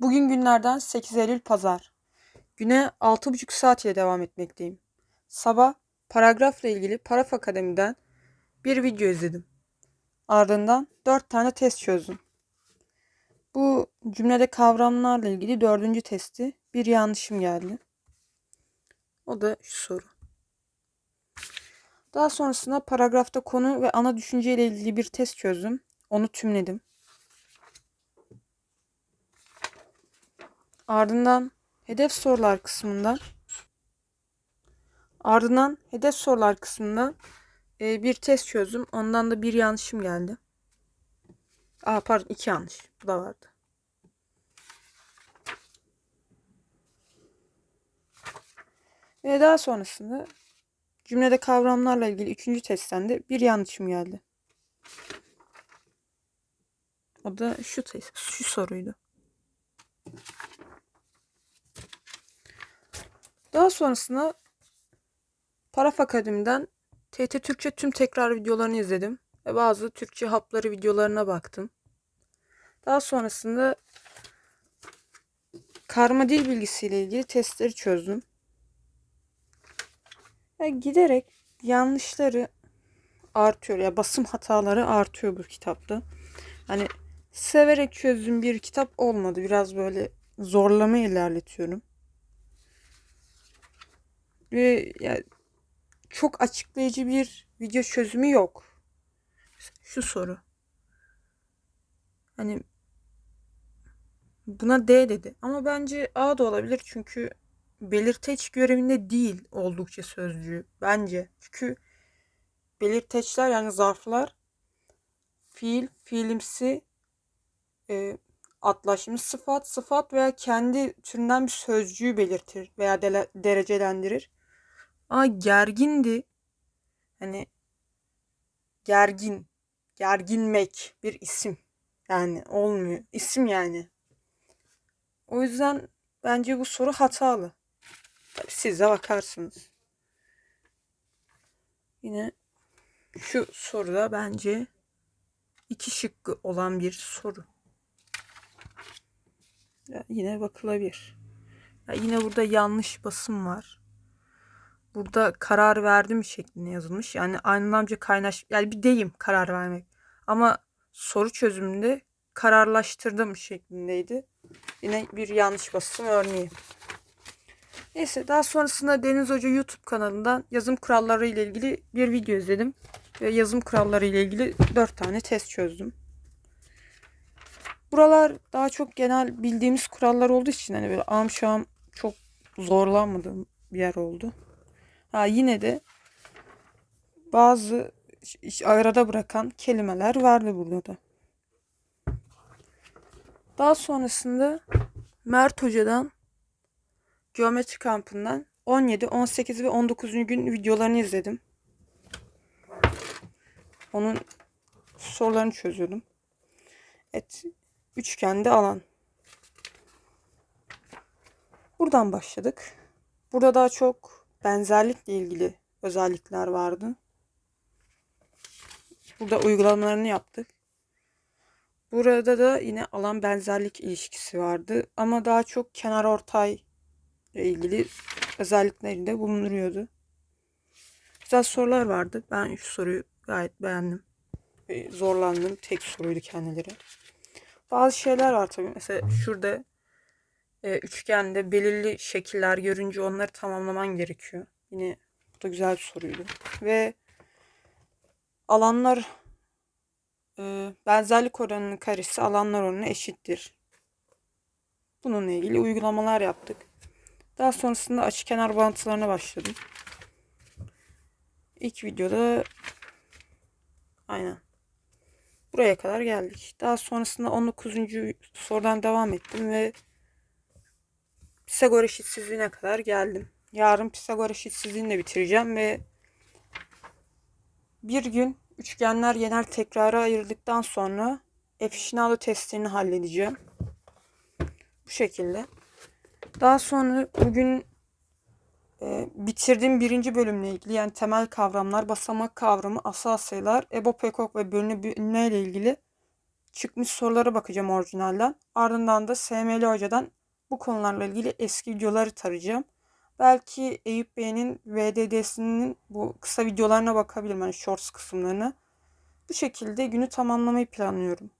Bugün günlerden 8 Eylül Pazar. Güne 6,5 saat ile devam etmekteyim. Sabah paragrafla ilgili Paraf Akademi'den bir video izledim. Ardından 4 tane test çözdüm. Bu cümlede kavramlarla ilgili dördüncü testi bir yanlışım geldi. O da şu soru. Daha sonrasında paragrafta konu ve ana düşünce ile ilgili bir test çözdüm. Onu tümledim. Ardından hedef sorular kısmında ardından hedef sorular kısmında e, bir test çözdüm. Ondan da bir yanlışım geldi. Aa pardon iki yanlış. Bu da vardı. Ve daha sonrasında cümlede kavramlarla ilgili üçüncü testten de bir yanlışım geldi. O da şu test, şu soruydu. Daha sonrasında Paraf Akademi'den TT Türkçe tüm tekrar videolarını izledim ve bazı Türkçe hapları videolarına baktım. Daha sonrasında karma dil bilgisiyle ilgili testleri çözdüm. Ya giderek yanlışları artıyor ya basım hataları artıyor bu kitapta. Hani severek çözdüğüm bir kitap olmadı. Biraz böyle zorlama ilerletiyorum. Ve ya çok açıklayıcı bir video çözümü yok. Şu soru. Hani buna D dedi. Ama bence A da olabilir çünkü belirteç görevinde değil oldukça sözcüğü. Bence. Çünkü belirteçler yani zarflar fiil, fiilimsi e, atlaşmış sıfat, sıfat veya kendi türünden bir sözcüğü belirtir veya de- derecelendirir. Ama gergindi. Hani gergin, gerginmek bir isim. Yani olmuyor. İsim yani. O yüzden bence bu soru hatalı. Tabii siz de bakarsınız. Yine şu soruda bence iki şıkkı olan bir soru. Ya yine bakılabilir. Ya yine burada yanlış basım var. Burada karar verdim şeklinde yazılmış. Yani anlamca kaynaş yani bir deyim karar vermek. Ama soru çözümünde kararlaştırdım şeklindeydi. Yine bir yanlış basım örneği. Neyse daha sonrasında Deniz Hoca YouTube kanalından yazım kuralları ile ilgili bir video izledim. Ve yazım kuralları ile ilgili 4 tane test çözdüm. Buralar daha çok genel bildiğimiz kurallar olduğu için hani böyle am şam çok zorlanmadığım bir yer oldu. Ha yine de bazı arada bırakan kelimeler vardı burada da. Daha sonrasında Mert Hoca'dan Geometri kampından 17, 18 ve 19. gün videolarını izledim. Onun sorularını çözüyordum. Evet, üçgende alan. Buradan başladık. Burada daha çok benzerlikle ilgili özellikler vardı. Burada uygulamalarını yaptık. Burada da yine alan benzerlik ilişkisi vardı. Ama daha çok kenar ortay ile ilgili özellikleri de bulunduruyordu. Güzel sorular vardı. Ben şu soruyu gayet beğendim. Zorlandım. Tek soruydu kendileri. Bazı şeyler var tabii. Mesela şurada e, üçgende belirli şekiller görünce onları tamamlaman gerekiyor. Yine bu da güzel bir soruydu. Ve alanlar e, benzerlik oranının karesi alanlar oranına eşittir. Bununla ilgili uygulamalar yaptık. Daha sonrasında açı kenar bağıntılarına başladım. İlk videoda aynen buraya kadar geldik. Daha sonrasında 19. sorudan devam ettim ve Pisagor eşitsizliğine kadar geldim. Yarın Pisagor eşitsizliğini bitireceğim ve bir gün üçgenler genel tekrara ayırdıktan sonra Efşinalo testlerini halledeceğim. Bu şekilde. Daha sonra bugün e, bitirdiğim birinci bölümle ilgili yani temel kavramlar, basamak kavramı, asal sayılar, EBOB, EKOK ve bölünebilme ile ilgili çıkmış sorulara bakacağım orijinalden. Ardından da SML Hoca'dan bu konularla ilgili eski videoları tarayacağım. Belki Eyüp Bey'in VDD'sinin bu kısa videolarına bakabilirim. Hani shorts kısımlarına. Bu şekilde günü tamamlamayı planlıyorum.